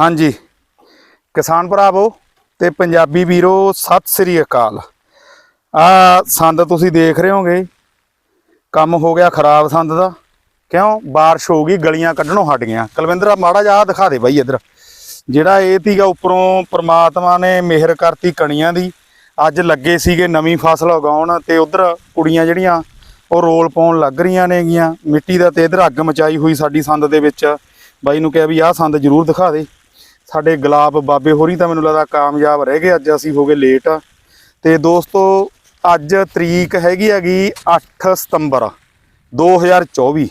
ਹਾਂਜੀ। ਕਿਸਾਨ ਭਰਾਵੋ ਤੇ ਪੰਜਾਬੀ ਵੀਰੋ, ਸਤਿ ਸ੍ਰੀ ਅਕਾਲ। ਆ ਸੰਦ ਤੁਸੀਂ ਦੇਖ ਰਹੇ ਹੋਗੇ। ਕੰਮ ਹੋ ਗਿਆ ਖਰਾਬ ਸੰਦ ਦਾ। ਕਿਉਂ? ਬਾਰਿਸ਼ ਹੋ ਗਈ, ਗਲੀਆਂ ਕੱਢਣੋਂ ਹਟ ਗਈਆਂ। ਕੁਲਵਿੰਦਰ ਆ, ਮਾੜਾ ਜਿਹਾ ਆਹ ਦਿਖਾ ਦੇ ਬਾਈ ਇੱਧਰ। ਜਿਹੜਾ ਇਹ ਤੀਗਾ ਉੱਪਰੋਂ ਪ੍ਰਮਾਤਮਾ ਨੇ ਮਿਹਰ ਕਰਤੀ ਕਣੀਆਂ ਦੀ। ਅੱਜ ਲੱਗੇ ਸੀਗੇ ਨਵੀਂ ਫਸਲ ਉਗਾਉਣ ਤੇ ਉਧਰ ਕੁੜੀਆਂ ਜਿਹੜੀਆਂ, ਉਹ ਰੋਲ ਪਾਉਣ ਲੱਗ ਰਹੀਆਂ ਨੇਗੀਆਂ। ਮਿੱਟੀ ਦਾ ਤੇ ਇਧਰ ਅੱਗ ਮਚਾਈ ਹੋਈ ਸਾਡੀ ਸੰਦ ਦੇ ਵਿੱਚ। ਬਾਈ ਨੂੰ ਕਿਹਾ ਵੀ ਆਹ ਸੰਦ ਜ਼ਰੂਰ ਦਿਖਾ ਦੇ। ਸਾਡੇ ਗੁਲਾਬ ਬਾਬੇ ਹੋਰੀ ਤਾਂ ਮੈਨੂੰ ਲੱਗਦਾ ਕਾਮਯਾਬ ਰਹਿ ਗਏ, ਅੱਜ ਅਸੀਂ ਹੋ ਗਏ ਲੇਟ ਤੇ ਦੋਸਤੋ, ਅੱਜ ਤਰੀਕ ਹੈਗੀ ਹੈਗੀ 8 ਸਤੰਬਰ 2024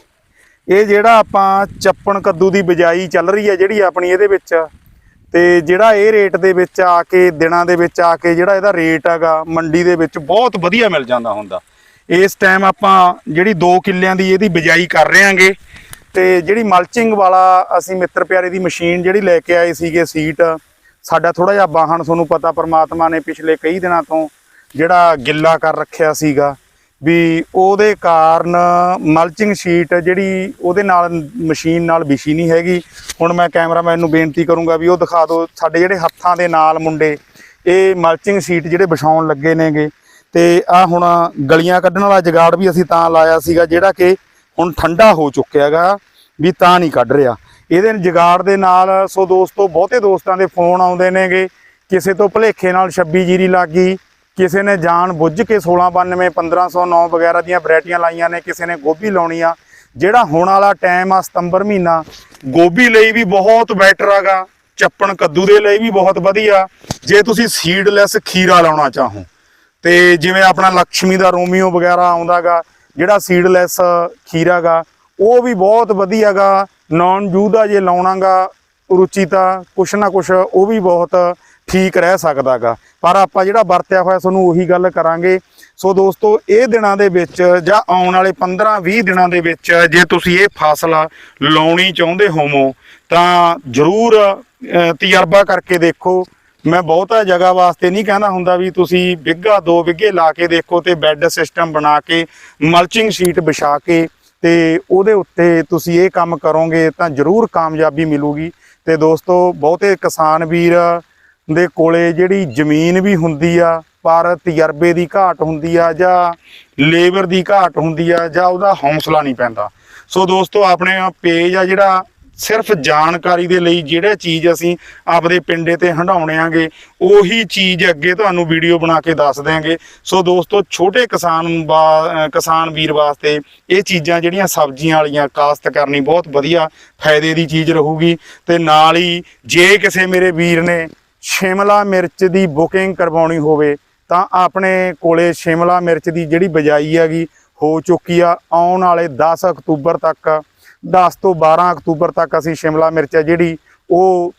ਇਹ ਜਿਹੜਾ ਆਪਾਂ ਚੱਪਣ ਕੱਦੂ ਦੀ ਬਿਜਾਈ ਚੱਲ ਰਹੀ ਹੈ ਜਿਹੜੀ ਆਪਣੀ ਇਹਦੇ ਵਿੱਚ, ਤੇ ਜਿਹੜਾ ਇਹ ਰੇਟ ਦੇ ਵਿੱਚ ਆ ਕੇ, ਦਿਨਾਂ ਦੇ ਵਿੱਚ ਆ ਕੇ ਜਿਹੜਾ ਇਹਦਾ ਰੇਟ ਹੈਗਾ, ਮੰਡੀ ਦੇ ਵਿੱਚ ਬਹੁਤ ਵਧੀਆ ਮਿਲ ਜਾਂਦਾ ਹੁੰਦਾ। ਇਸ ਟਾਈਮ ਆਪਾਂ ਜਿਹੜੀ 2 ਕਿੱਲਿਆਂ ਦੀ ਇਹਦੀ ਬਿਜਾਈ ਕਰ ਰਹੇ ਹਾਂਗੇ ਤੇ ਜਿਹੜੀ ਮਲਚਿੰਗ ਵਾਲਾ ਅਸੀਂ ਮਿੱਤਰ ਪਿਆਰੇ ਦੀ ਮਸ਼ੀਨ ਜਿਹੜੀ ਲੈ ਕੇ ਆਏ ਸੀਗੇ ਸੀਟ ਸਾਡਾ ਥੋੜਾ ਜਿਹਾ ਵਾਹਣ ਤੁਹਾਨੂੰ ਪਤਾ ਪਰਮਾਤਮਾ ਨੇ ਪਿਛਲੇ ਕਈ ਦਿਨਾਂ ਤੋਂ ਜਿਹੜਾ ਗਿੱਲਾ ਕਰ ਰੱਖਿਆ ਸੀਗਾ ਵੀ ਉਹਦੇ ਕਾਰਨ ਮਲਚਿੰਗ ਸ਼ੀਟ ਜਿਹੜੀ ਉਹਦੇ ਨਾਲ ਮਸ਼ੀਨ ਨਾਲ ਵਿਛੀ ਨਹੀਂ ਹੈਗੀ। ਹੁਣ ਮੈਂ ਕੈਮਰਾਮੈਨ ਨੂੰ ਬੇਨਤੀ ਕਰੂੰਗਾ ਵੀ ਉਹ ਦਿਖਾ ਦਿਓ, ਸਾਡੇ ਜਿਹੜੇ ਹੱਥਾਂ ਦੇ ਨਾਲ ਮੁੰਡੇ, ਇਹ ਮਲਚਿੰਗ ਸ਼ੀਟ ਜਿਹੜੇ ਵਿਛਾਉਣ ਲੱਗੇ ਨੇਗੇ। ਤੇ ਆ ਹੁਣ ਗਲੀਆਂ ਕੱਢਣ ਵਾਲਾ ਜਗਾੜ ਵੀ ਅਸੀਂ ਤਾਂ ਲਾਇਆ ਸੀਗਾ, ਜਿਹੜਾ ਕਿ ਹੁਣ ਠੰਡਾ ਹੋ ਚੁੱਕਿਆ ਹੈਗਾ ਵੀ ਤਾਂ ਨਹੀਂ ਕੱਢ ਰਿਹਾ। ਇਹਦੇ ਜਗਾੜ ਦੇ ਨਾਲ ਸੋ ਦੋਸਤੋ, ਬਹੁਤੇ ਦੋਸਤਾਂ ਦੇ ਫੋਨ ਆਉਂਦੇ ਨੇਗੇ। ਕਿਸੇ ਤੋਂ ਭਲੇਖੇ ਨਾਲ 26 ਜੀਰੀ ਲੱਗ ਗਈ। ਕਿਸੇ ਨੇ ਜਾਣ ਬੁੱਝ ਕੇ 1692 1509 ਵਗੈਰਾ ਦੀਆਂ ਵੈਰਾਈਟੀਆਂ ਲਾਈਆਂ ਨੇ, ਕਿਸੇ ਨੇ ਗੋਭੀ ਲਾਉਣੀ ਆ। ਜਿਹੜਾ ਹੁਣ ਵਾਲਾ ਟਾਈਮ ਆ ਸਤੰਬਰ ਮਹੀਨਾ, ਗੋਭੀ ਲਈ ਵੀ ਬਹੁਤ ਬੈਟਰ ਹੈਗਾ ਚੱਪਣ ਕੱਦੂ ਦੇ ਲਈ ਵੀ ਬਹੁਤ ਵਧੀਆ। ਜੇ ਤੁਸੀਂ ਸੀਡਲੈਸ ਖੀਰਾ ਲਾਉਣਾ ਚਾਹੋ, ਤੇ ਜਿਵੇਂ ਆਪਣਾ ਲక్ష్ਮੀ ਦਾ ਰੋਮੀਓ ਵਗੈਰਾ ਆਉਂਦਾਗਾ ਜਿਹੜਾ ਸੀਡਲੈਸ ਖੀਰਾਗਾ, ਉਹ ਵੀ ਬਹੁਤ ਵਧੀਆਗਾ। ਨਾਨ ਜੂ ਦਾ ਜੇ ਲਾਉਣਾਗਾ, ਰੁਚੀ ਤਾਂ ਕੁਛ ਨਾ ਕੁਛ ਉਹ ਵੀ ਬਹੁਤ ਠੀਕ ਰਹਿ ਸਕਦਾਗਾ। ਪਰ ਆਪਾਂ ਜਿਹੜਾ ਵਰਤਿਆ ਹੋਇਆ ਤੁਹਾਨੂੰ ਉਹੀ ਗੱਲ ਕਰਾਂਗੇ। ਸੋ ਦੋਸਤੋ, ਇਹ ਦਿਨਾਂ ਦੇ ਵਿੱਚ ਜਾਂ ਆਉਣ ਵਾਲੇ 15-20 ਦਿਨਾਂ ਦੇ ਵਿੱਚ ਜੇ ਤੁਸੀਂ ਇਹ ਫਸਲ ਲਾਉਣੀ ਚਾਹੁੰਦੇ ਹੋਵੋ, ਤਾਂ ਜ਼ਰੂਰ ਤਜਰਬਾ ਕਰਕੇ ਦੇਖੋ। ਮੈਂ ਬਹੁਤਾ ਜਗ੍ਹਾ ਵਾਸਤੇ ਨਹੀਂ ਕਹਿੰਦਾ ਹੁੰਦਾ ਵੀ ਤੁਸੀਂ ਬਿੱਗਾ ਦੋ ਬਿੱਗੇ ਲਾ ਕੇ ਦੇਖੋ ਤੇ ਬੈੱਡ ਸਿਸਟਮ ਬਣਾ ਕੇ ਮਲਚਿੰਗ ਸ਼ੀਟ ਵਿਛਾ ਕੇ ਤੇ ਉਹਦੇ ਉੱਤੇ ਤੁਸੀਂ ਇਹ ਕੰਮ ਕਰੋਗੇ ਤਾਂ ਜ਼ਰੂਰ ਕਾਮਯਾਬੀ ਮਿਲੂਗੀ। ਤੇ ਦੋਸਤੋ, ਬਹੁਤੇ ਕਿਸਾਨ ਵੀਰ ਦੇ ਕੋਲੇ ਜਿਹੜੀ ਜ਼ਮੀਨ ਵੀ ਹੁੰਦੀ ਆ, ਪਰ ਤਜਰਬੇ ਦੀ ਘਾਟ ਹੁੰਦੀ ਆ ਜਾਂ ਲੇਬਰ ਦੀ ਘਾਟ ਹੁੰਦੀ ਆ ਜਾਂ ਉਹਦਾ ਹੌਸਲਾ ਨਹੀਂ ਪੈਂਦਾ। ਸੋ ਦੋਸਤੋ, ਆਪਣੇ ਪੇਜ ਆ ਜਿਹੜਾ ਸਿਰਫ ਜਾਣਕਾਰੀ ਦੇ ਲਈ ਜਿਹੜਾ ਚੀਜ਼ ਅਸੀਂ ਆਪਦੇ ਪਿੰਡੇ ਤੇ ਹੰਡਾਉਣੇ ਆਂਗੇ, ਉਹੀ ਚੀਜ਼ ਅੱਗੇ ਤੁਹਾਨੂੰ ਵੀਡੀਓ ਬਣਾ ਕੇ ਦੱਸ ਦਿਆਂਗੇ। ਸੋ ਦੋਸਤੋ, ਛੋਟੇ ਕਿਸਾਨ ਵਾ- ਕਿਸਾਨ ਵੀਰ ਵਾਸਤੇ ਇਹ ਚੀਜ਼ਾਂ ਜਿਹੜੀਆਂ ਸਬਜ਼ੀਆਂ ਵਾਲੀਆਂ ਕਾਸ਼ਤ ਕਰਨੀ ਬਹੁਤ ਵਧੀਆ ਫਾਇਦੇ ਦੀ ਚੀਜ਼ ਰਹੂਗੀ। ਤੇ ਨਾਲ ਹੀ ਜੇ ਕਿਸੇ ਮੇਰੇ ਵੀਰ ਨੇ ਸ਼ਿਮਲਾ ਮਿਰਚ ਦੀ ਬੁਕਿੰਗ ਕਰਵਾਉਣੀ ਹੋਵੇ, ਤਾਂ ਆਪਣੇ ਕੋਲੇ ਸ਼ਿਮਲਾ ਮਿਰਚ ਦੀ ਜਿਹੜੀ ਬਜਾਈ ਹੈਗੀ, ਹੋ ਚੁੱਕੀ ਆ ਆਉਣ ਵਾਲੇ 10 ਅਕਤੂਬਰ ਤੱਕ। 10 ਤੋਂ 12 ਅਕਤੂਬਰ ਤੱਕ ਅਸੀਂ ਸ਼ਿਮਲਾ ਮਿਰਚ ਹੈ ਜਿਹੜੀ ਉਹ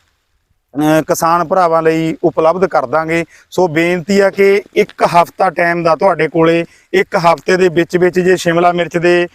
ਕਿਸਾਨ ਭਰਾਵਾਂ ਲਈ ਉਪਲਬਧ ਕਰ ਦਾਂਗੇ। ਸੋ ਬੇਨਤੀ ਆ ਕਿ ਇੱਕ ਹਫਤਾ ਟਾਈਮ ਦਾ ਤੁਹਾਡੇ ਕੋਲੇ, ਇੱਕ ਹਫ਼ਤੇ ਦੇ ਵਿੱਚ ਵਿੱਚ ਜੇ ਸ਼ਿਮਲਾ ਮਿਰਚ ਦੇ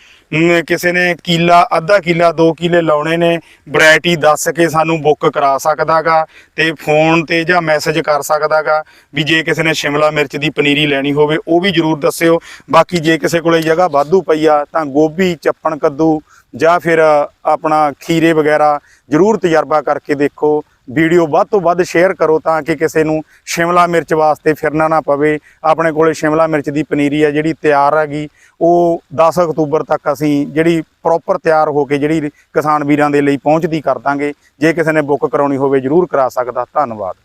ਕਿਸੇ ਨੇ ਕੀਲਾ, ਅੱਧਾ ਕੀਲਾ 2 ਕਿਲੇ ਲਾਉਣੇ ਨੇ ਵੈਰਾਈਟੀ ਦੱਸ ਕੇ ਸਾਨੂੰ ਬੁੱਕ ਕਰਾ ਸਕਦਾਗਾ ਤੇ ਫੋਨ ਤੇ ਜਾਂ ਮੈਸੇਜ ਕਰ ਸਕਦਾਗਾ ਵੀ ਜੇ ਕਿਸੇ ਨੇ ਸ਼ਿਮਲਾ ਮਿਰਚ ਦੀ ਪਨੀਰੀ ਲੈਣੀ ਹੋਵੇ, ਉਹ ਵੀ ਜਰੂਰ ਦੱਸਿਓ। ਬਾਕੀ ਜੇ ਕਿਸੇ ਕੋਲੇ ਜਗ੍ਹਾ ਵਾਧੂ ਪਈ ਆ, ਤਾਂ ਗੋਭੀ, ਚੱਪਣ ਕੱਦੂ ਜਾਂ ਫਿਰ ਆਪਣਾ ਖੀਰੇ ਵਗੈਰਾ ਜਰੂਰ ਤਜਰਬਾ ਕਰਕੇ ਦੇਖੋ। ਵੀਡੀਓ ਵੱਧ ਤੋਂ ਵੱਧ ਸ਼ੇਅਰ ਕਰੋ ਤਾਂ ਕਿ ਕਿਸੇ ਨੂੰ ਸ਼ਿਮਲਾ ਮਿਰਚ ਵਾਸਤੇ ਫਿਰਨਾ ਨਾ ਪਵੇ। ਆਪਣੇ ਕੋਲੇ ਸ਼ਿਮਲਾ ਮਿਰਚ ਦੀ ਪਨੀਰੀ ਹੈ ਜਿਹੜੀ ਤਿਆਰ ਹੈਗੀ, ਉਹ 10 ਅਕਤੂਬਰ ਤੱਕ ਅਸੀਂ ਜਿਹੜੀ ਪ੍ਰੋਪਰ ਤਿਆਰ ਹੋ ਕੇ ਜਿਹੜੀ ਕਿਸਾਨ ਵੀਰਾਂ ਦੇ ਲਈ ਪਹੁੰਚਦੀ ਕਰ ਦਾਂਗੇ। ਜੇ ਕਿਸੇ ਨੇ ਬੁੱਕ ਕਰਾਉਣੀ ਹੋਵੇ ਜਰੂਰ ਕਰਾ ਸਕਦਾ। ਧੰਨਵਾਦ।